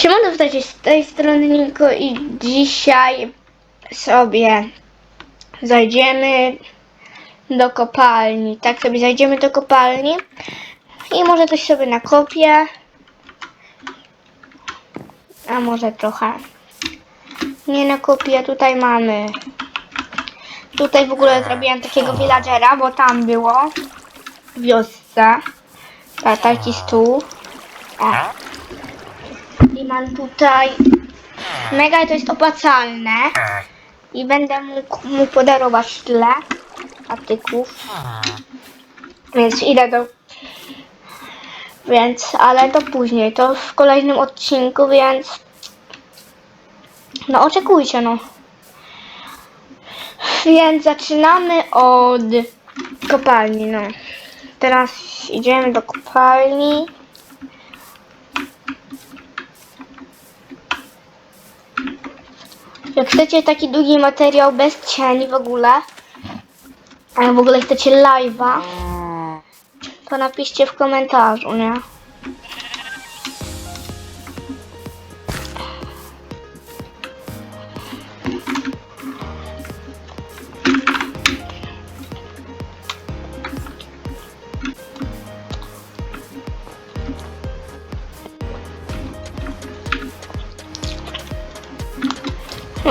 Siemano, witajcie z tej strony Niko i dzisiaj sobie zajdziemy do kopalni. Tak sobie zajdziemy do kopalni i może coś sobie nakopię. A może trochę. Nie nakopię, tutaj mamy. Tutaj w ogóle zrobiłem takiego villagera, bo tam było w wiosce. Ta, taki stół. I mam tutaj mega to jest opłacalne i będę mógł mu podarować tyle patyków. Więc idę do więc, ale to później, to w kolejnym odcinku, więc no oczekujcie no. Więc zaczynamy od kopalni, no. Teraz idziemy do kopalni. Jak chcecie taki długi materiał bez cieni w ogóle, a w ogóle chcecie live'a, to napiszcie w komentarzu, nie?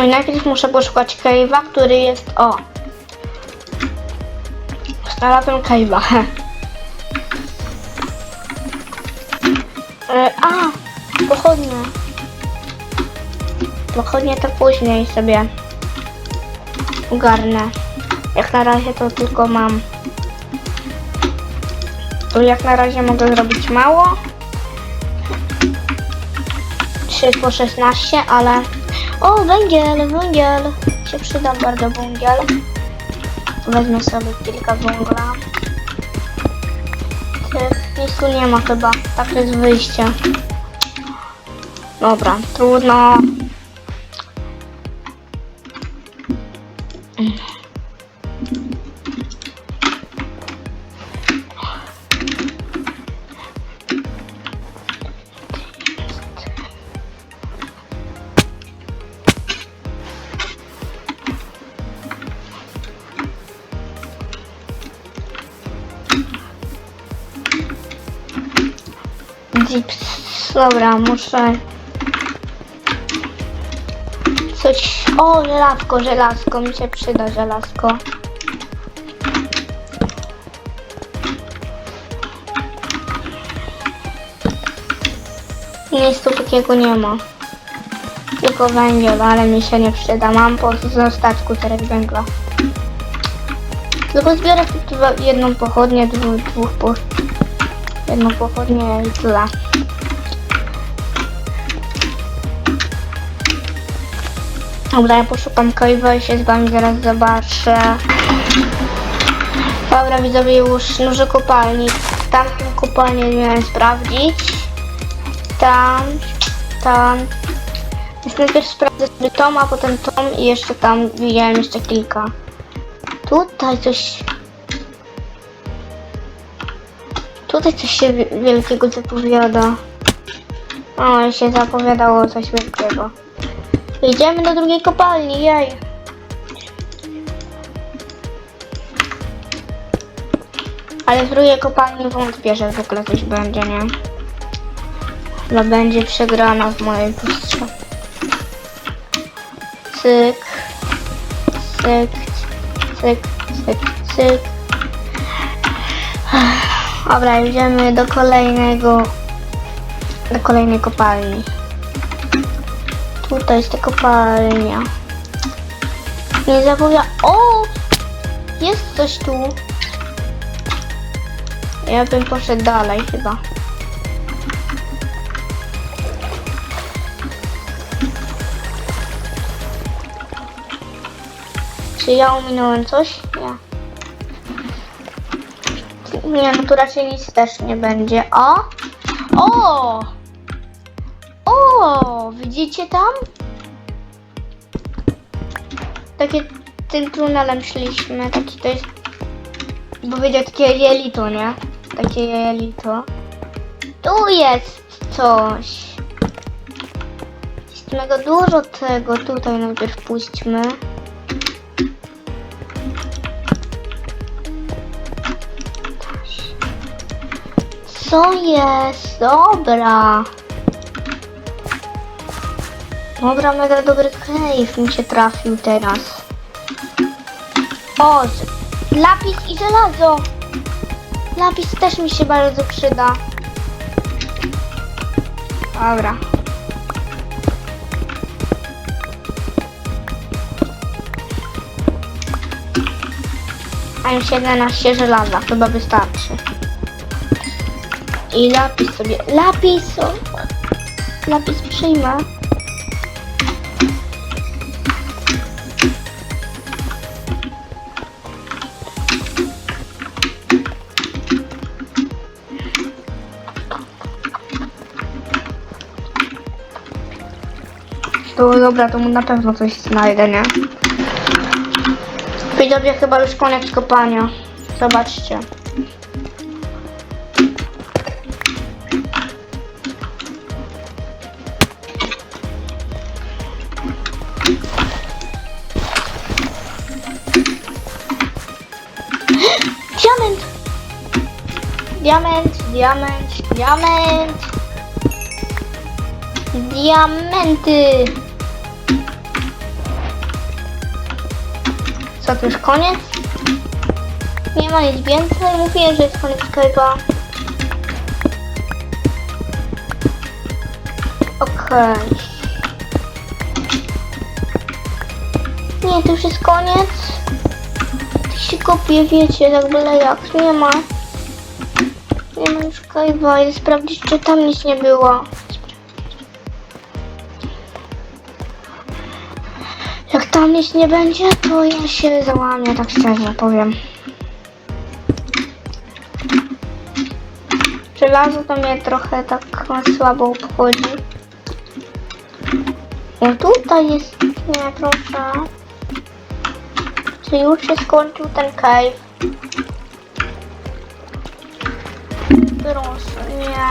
Najpierw muszę poszukać cave'a, który jest o. Znalazłem cave'a. E, a, pochodnie. Pochodnie to później sobie ogarnę. Jak na razie to tylko mam. Tu jak na razie mogę zrobić mało. 3 po 16, ale... O, węgiel, węgiel. Się przyda bardzo węgiel. Wezmę sobie kilka węgla. Tych tu nie ma chyba. Tak jest wyjście. Dobra, trudno. Dips. Dobra, muszę coś... O, żelazko, żelazko. Mi się przyda żelazko. Nic tu takiego nie ma. Tylko węgiel, ale mi się nie przyda. Mam po zostaczku teraz węgla. Tylko zbiorę jedną pochodnię, dwóch, dwóch jedną pochodnię i tyle. Dobra, ja poszukam Kaiwa i się z wami zaraz zobaczę. Dobra, widzowie, już nóże kopalni. Tamtą kopalnię miałem sprawdzić. Tam, tam. Więc najpierw sprawdzę sobie tą, a potem tą i jeszcze tam widziałem jeszcze kilka. Tutaj coś... Tutaj coś się wi- wielkiego zapowiada. O, się zapowiadało coś wielkiego. Idziemy do drugiej kopalni, jej. Ale w drugiej kopalni wątpię, że w ogóle coś będzie, nie? Chyba będzie przegrana w mojej pustrze. Cyk. Cyk. Cyk, cyk, cyk. Dobra, idziemy do kolejnego... Do kolejnej kopalni. Tutaj jest ta kopalnia. Nie zapowiada... O! Jest coś tu. Ja bym poszedł dalej chyba. Czy ja ominąłem coś? Nie. Nie, no tu raczej nic też nie będzie. O! O! O! Widzicie tam? Takie tym tunelem szliśmy. Taki to jest. Bo będzie takie jelito, nie? Takie jelito. Tu jest coś. Jest mega dużo tego. Tutaj najpierw puśćmy. Co jest? Dobra. Dobra, mega dobry cave mi się trafił teraz. O, lapis i żelazo. Lapis też mi się bardzo przyda. Dobra. A już 11 żelaza, chyba wystarczy. I lapis sobie. Lapis! O, lapis przyjmę. To dobra, to mu na pewno coś znajdę, nie? Widzowie, chyba już koniec kopania. Zobaczcie. Diament! Diament, diament, diament! Diamenty! Co, to już koniec? Nie ma nic więcej. Mówiłem, że jest koniec Skype'a. Okej. Nie, to już jest koniec. Się kopie, wiecie, tak byle jak. Nie ma. Nie ma już. Idę sprawdzić, czy tam nic nie było. Jak tam nic nie będzie, to ja się załamię, tak szczerze powiem. Żelazo to mnie trochę tak słabo obchodzi. O, tutaj jest... Nie, proszę. Czy już się skończył ten cave? Proszę, nie.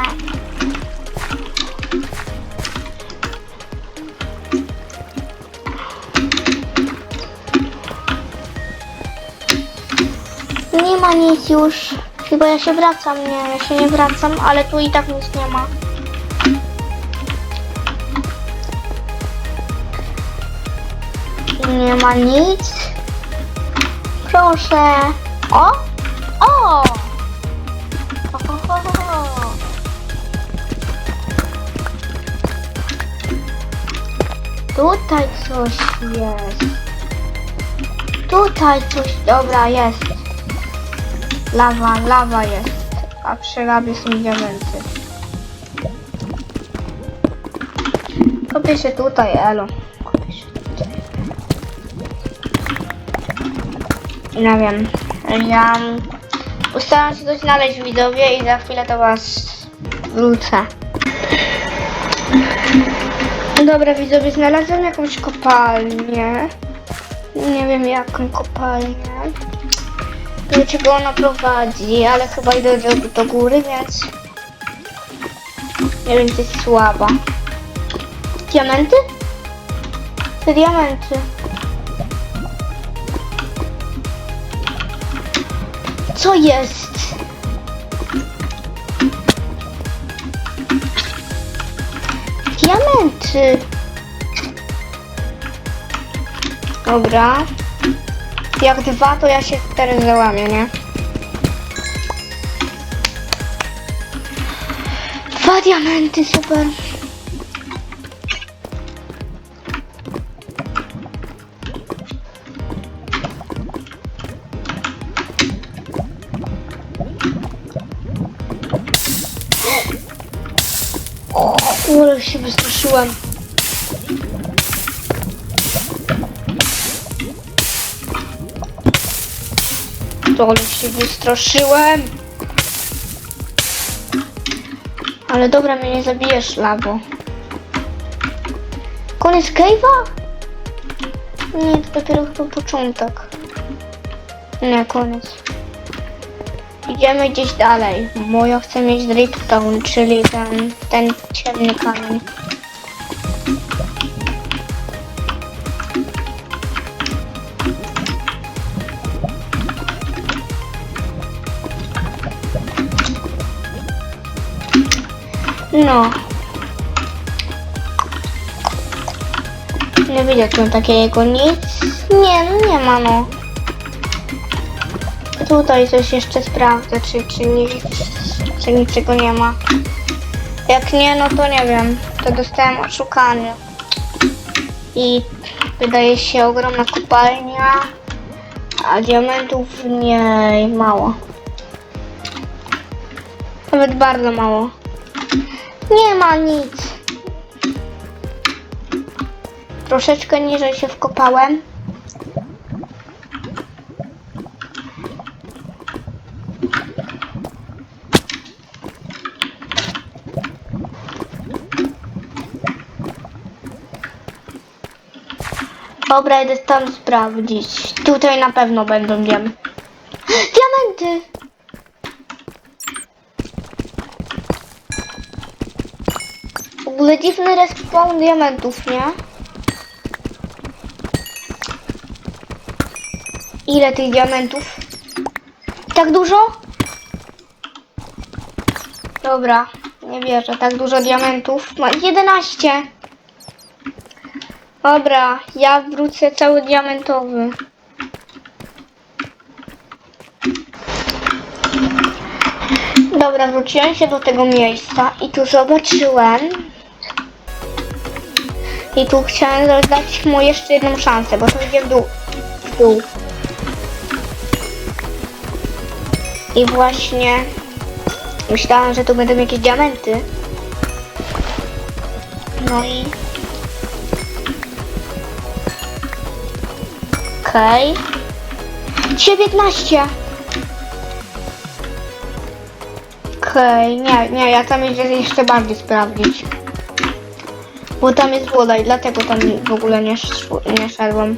Nie ma nic już. Chyba ja się wracam. Nie, ja się nie wracam, ale tu i tak nic nie ma. Nie ma nic. Proszę. O! O! Ho, ho, ho. Tutaj coś jest. Tutaj coś, dobra, jest. Lawa, lawa jest. A przy lawie są diamenty. Kopię się tutaj, elo. Nie wiem. Ja postaram się coś znaleźć widzowie i za chwilę do was wrócę. Dobra widzowie, znalazłem jakąś kopalnię. Nie wiem jaką kopalnię. Nie wiem czego ona prowadzi, ale chyba idę do, do góry, więc... Nie wiem, jest słaba. Diamenty? Te diamenty. Co jest? Diamenty. Dobra. Jak dwa, to ja się teraz załamię, nie? Dwa diamenty, super. Wystraszyłem. To się wystraszyłem. Ale dobra, mnie nie zabijesz, lawo. Koniec cave'a? Nie, to dopiero chyba początek. Nie, koniec. Idziemy gdzieś dalej, bo ja chcę mieć dripstone, czyli ten, ten ciemny kamień. No. Nie widzę tu takiego nic. Nie, no nie ma no. Tutaj coś jeszcze sprawdzę, czy, czy, nic, czy niczego nie ma. Jak nie, no to nie wiem. To dostałem oszukanie. I wydaje się ogromna kopalnia, a diamentów w niej mało. Nawet bardzo mało. Nie ma nic. Troszeczkę niżej się wkopałem. Dobra, idę tam sprawdzić. Tutaj na pewno będą diam. Diamenty! ogóle dziwny respawn diamentów, nie? Ile tych diamentów? Tak dużo? Dobra, nie wierzę. Tak dużo diamentów. Ma 11. Dobra, ja wrócę cały diamentowy. Dobra, wróciłem się do tego miejsca i tu zobaczyłem. I tu chciałem dać mu jeszcze jedną szansę, bo to idzie w dół. W dół. I właśnie myślałem, że tu będą jakieś diamenty. No i Okej. 19. Okej, nie, nie, ja tam idę jeszcze bardziej sprawdzić. Bo tam jest woda i dlatego tam w ogóle nie, nie szedłem.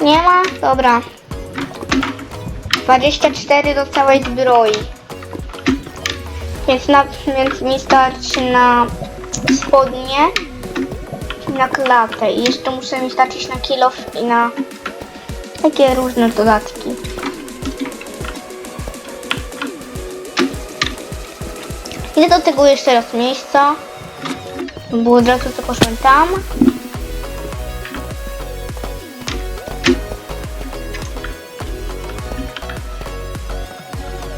Nie ma? Dobra. 24 do całej zbroi. Więc, na, więc mi starczy na spodnie na klatę i jeszcze muszę mi starczyć na kilof i na takie różne dodatki. Idę do tego jeszcze raz miejsca, bo od razu to poszłem tam.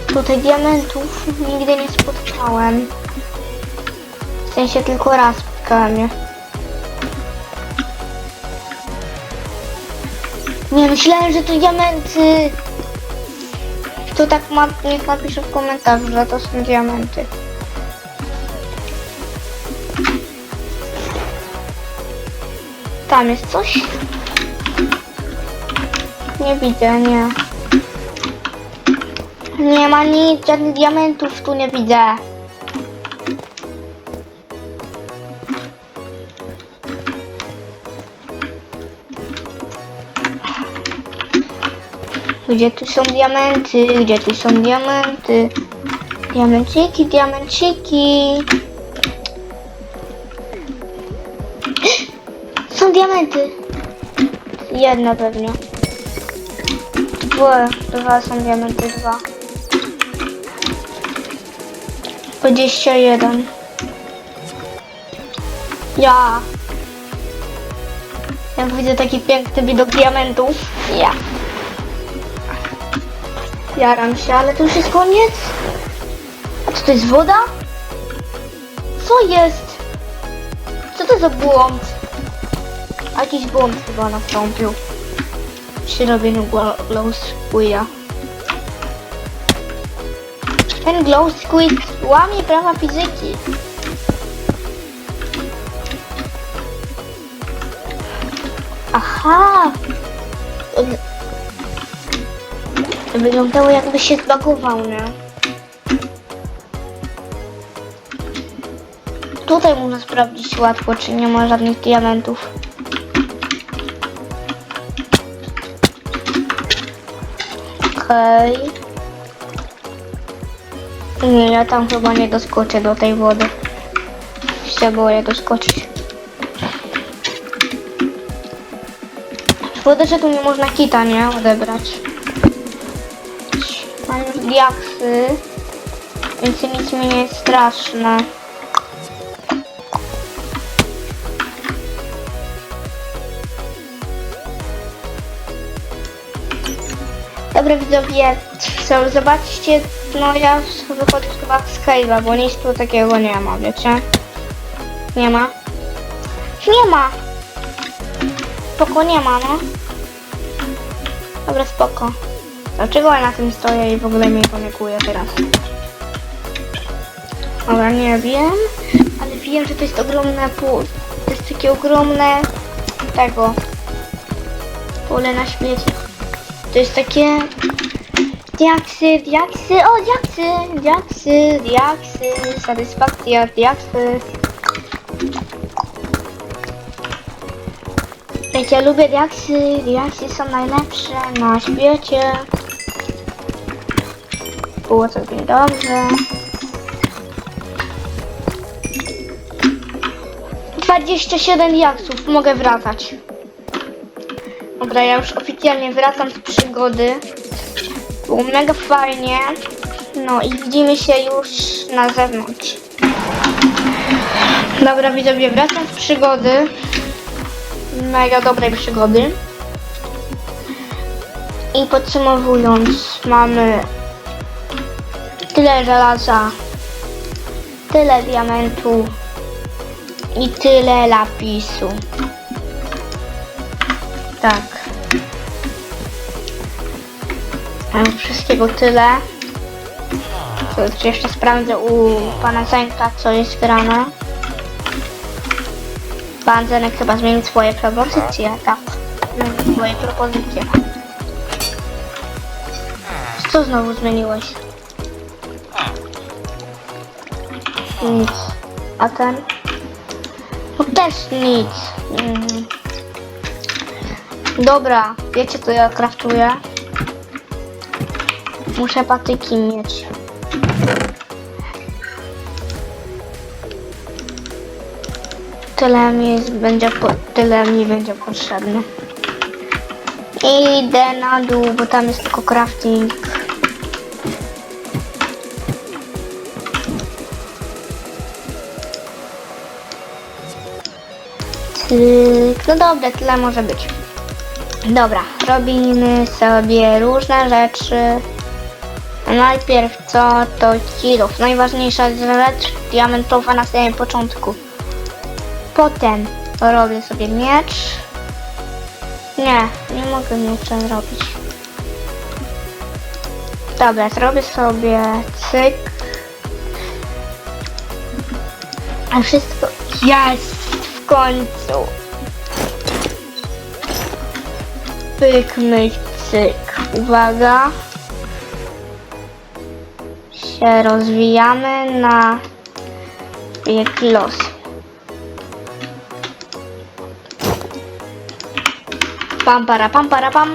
Tutaj diamentów nigdy nie spotkałem. W sensie tylko raz spotkałem je. Nie, myślałem, że to diamenty. To tak ma, niech napisze w komentarzu, że to są diamenty. Tam jest coś? Nie widzę, nie. Nie ma nic, żadnych diamentów tu nie widzę. Gdzie tu są diamenty? Gdzie tu są diamenty? Diamenciki, diamenciki. Diamenty. Jedna pewnie. Dwa, dwa są diamenty, dwa. 21. Ja. Jak widzę taki piękny widok diamentów. Ja. Jaram się, ale to już jest koniec? A co to jest woda? Co jest? Co to za błąd? A Jakiś błąd chyba nastąpił przy robieniu glo- glow squida. Ten glow squid łamie prawa fizyki. Aha! Wyglądało jakby się zbagował, nie? Tutaj można sprawdzić łatwo, czy nie ma żadnych diamentów. Okej. Nie, ja tam chyba nie doskoczę do tej wody. Się boję doskoczyć. Szkoda, że tu nie można kita, nie? Odebrać. Mam już diaksy. Więc nic mi nie jest straszne. Dobra widzowie, co, zobaczcie, no ja wychodzę chyba z Cave'a, bo nic tu takiego nie ma, wiecie? Nie ma? Nie ma! Spoko nie ma, no. Dobra, spoko. Dlaczego ja na tym stoję i w ogóle mnie panikuję teraz? Dobra, nie wiem, ale wiem, że to jest ogromne pół. To jest takie ogromne tego pole na śmieci. To jest takie diaksy, diaksy, o diaksy, diaksy, diaksy, satysfakcja, diaksy. Wiecie, lubię diaksy, diaksy są najlepsze na świecie. Było całkiem dobrze. 27 diaksów, mogę wracać. Dobra, ja już oficjalnie wracam z przygody. Było mega fajnie. No i widzimy się już na zewnątrz. Dobra, widzowie, wracam z przygody. Mega dobrej przygody. I podsumowując, mamy tyle żelaza, tyle diamentu i tyle lapisu. Tak. Mam wszystkiego tyle. Jeszcze sprawdzę u pana Zenka, co jest grane. Pan Zenek chyba zmienił swoje propozycje, tak. Zmienił swoje propozycje. Co znowu zmieniłeś? Nic. A ten? No też nic. Mm. Dobra, wiecie co ja kraftuję? Muszę patyki mieć. Tyle mi będzie po, tyle mi będzie potrzebne. Idę na dół, bo tam jest tylko crafting. Cyk. No dobra, tyle może być. Dobra, robimy sobie różne rzeczy. Najpierw co to kilów. Najważniejsza rzecz diamentowa na samym początku. Potem robię sobie miecz. Nie, nie mogę mieczem robić. Dobra, zrobię sobie cyk. A wszystko jest w końcu. Pyk, myk, cyk. Uwaga. Się rozwijamy na bieg los. Pam, para, pam, para, pam.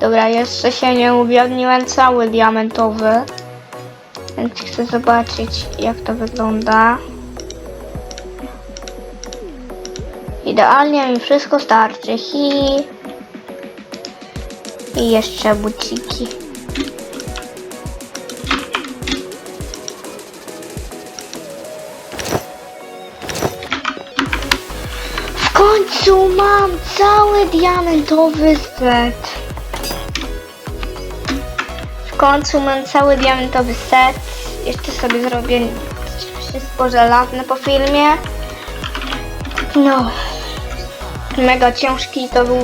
Dobra, jeszcze się nie uwiodniłem cały diamentowy. Więc chcę zobaczyć jak to wygląda. Idealnie mi wszystko starczy. Hi. I jeszcze buciki. Cały diamentowy set. W końcu mam cały diamentowy set. Jeszcze sobie zrobię wszystko żelazne po filmie. No. Mega ciężki to był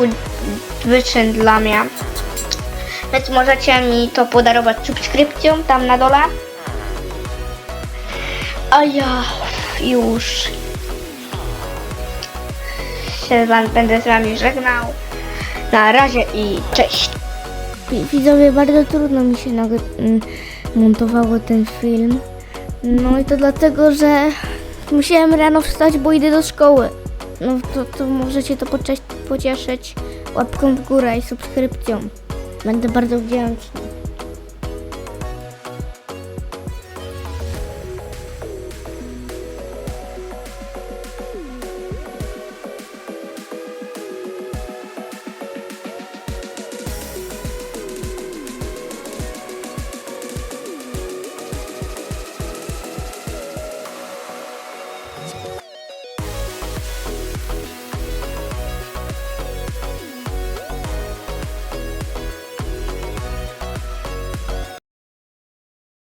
wyczyn dla mnie. Więc możecie mi to podarować subskrypcją tam na dole. A ja już się z wami, będę z wami żegnał. Na razie i cześć. Widzowie, bardzo trudno mi się nagry- m, montowało ten film. No i to dlatego, że musiałem rano wstać, bo idę do szkoły. No to, to możecie to pocieszyć łapką w górę i subskrypcją. Będę bardzo wdzięczny.